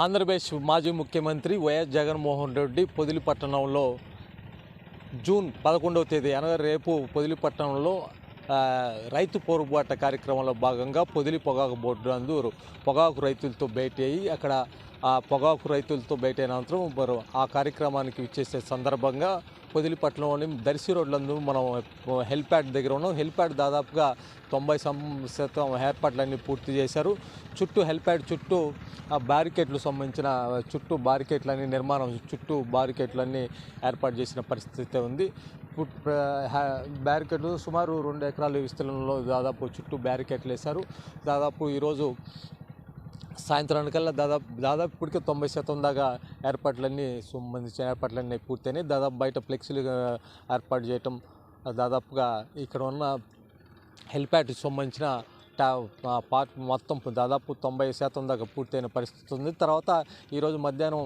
ఆంధ్రప్రదేశ్ మాజీ ముఖ్యమంత్రి వైఎస్ జగన్మోహన్ రెడ్డి పొదిలిపట్టణంలో జూన్ పదకొండవ తేదీ అనగా రేపు పొదిలిపట్టణంలో రైతు పోరుబాట కార్యక్రమంలో భాగంగా పొదిలి పొగాకు బోర్డు నందు పొగాకు రైతులతో భేటీ అయ్యి అక్కడ ఆ పొగాకు రైతులతో భేటీ అయిన అనంతరం మరి ఆ కార్యక్రమానికి ఇచ్చేసే సందర్భంగా పొదిలిపట్నంలోని దర్శి రోడ్లందు మనం హెల్ప్యాడ్ దగ్గర ఉన్నాం. హెల్ప్యాడ్ దాదాపుగా తొంభై శాతం ఏర్పాట్లన్నీ పూర్తి చేశారు. చుట్టూ హెల్ప్యాడ్ చుట్టూ బ్యారికేడ్లు సంబంధించిన చుట్టూ బ్యారికేడ్లన్నీ నిర్మాణం చుట్టూ బ్యారికేడ్లన్నీ ఏర్పాటు చేసిన పరిస్థితి ఉంది. పుట్- బ్యారికేడ్లు సుమారు రెండు ఎకరాల విస్తీర్ణంలో దాదాపు చుట్టూ బ్యారికేడ్లు వేశారు. దాదాపు ఈరోజు సాయంత్రానికల్లా దాదాపు దాదాపు ఇప్పటికే తొంభై శాతం దాకా ఏర్పాట్లన్నీ సంబంధించిన ఏర్పాట్లన్నీ పూర్తయినాయి. దాదాపు బయట ఫ్లెక్సీలు ఏర్పాటు చేయటం దాదాపుగా ఇక్కడ ఉన్న హెల్ప్యాడ్కి సంబంధించిన టా మొత్తం దాదాపు తొంభై శాతం దాకా పూర్తయిన పరిస్థితి ఉంది. తర్వాత ఈరోజు మధ్యాహ్నం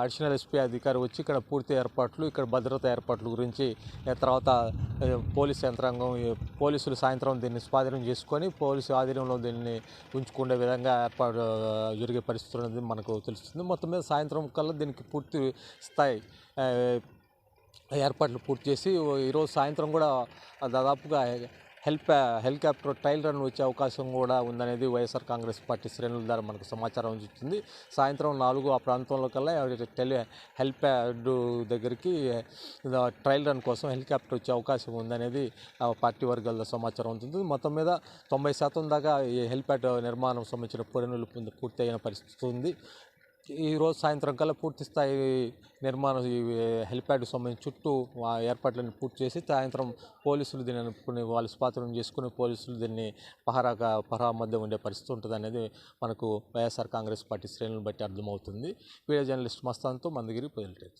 అడిషనల్ ఎస్పీ అధికారి వచ్చి ఇక్కడ పూర్తి ఏర్పాట్లు ఇక్కడ భద్రతా ఏర్పాట్ల గురించి తర్వాత పోలీస్ యంత్రాంగం పోలీసులు సాయంత్రం దీన్ని స్వాధీనం చేసుకొని పోలీసు ఆధీనంలో దీన్ని ఉంచుకునే విధంగా ఏర్పాటు జరిగే పరిస్థితి అనేది మనకు తెలుస్తుంది. మొత్తం మీద సాయంత్రం కల్లా దీనికి పూర్తి స్థాయి ఏర్పాట్లు పూర్తి చేసి ఈరోజు సాయంత్రం కూడా దాదాపుగా హెల్ప్ హెలికాప్టర్ ట్రయల్ రన్ వచ్చే అవకాశం కూడా ఉందనేది వైఎస్ఆర్ కాంగ్రెస్ పార్టీ శ్రేణుల ద్వారా మనకు సమాచారం వచ్చింది సాయంత్రం నాలుగు ఆ ప్రాంతంలో కల్లా టెలి హెల్ప్యాడ్ దగ్గరికి ట్రయల్ రన్ కోసం హెలికాప్టర్ వచ్చే అవకాశం ఉందనేది ఆ పార్టీ వర్గాల సమాచారం ఉంటుంది మొత్తం మీద తొంభై శాతం దాకా ఈ హెల్ప్యాడ్ నిర్మాణం సంబంధించిన పనులు పూర్తయిన పరిస్థితి ఉంది. ఈరోజు సాయంత్రం కల్లా పూర్తి స్థాయి నిర్మాణం ఈ హెలిప్యాడ్ సంబంధించి చుట్టూ ఆ ఏర్పాట్లను పూర్తి చేసి సాయంత్రం పోలీసులు దీనిని కొన్ని వాళ్ళు స్వాతంత్రం చేసుకుని పోలీసులు దీన్ని పహరాగా పహరా మధ్య ఉండే పరిస్థితి ఉంటుంది అనేది మనకు వైఎస్ఆర్ కాంగ్రెస్ పార్టీ శ్రేణులను బట్టి అర్థమవుతుంది. వీడియో జర్నలిస్ట్ మస్తాన్తో మందగిరి పొజిటివ్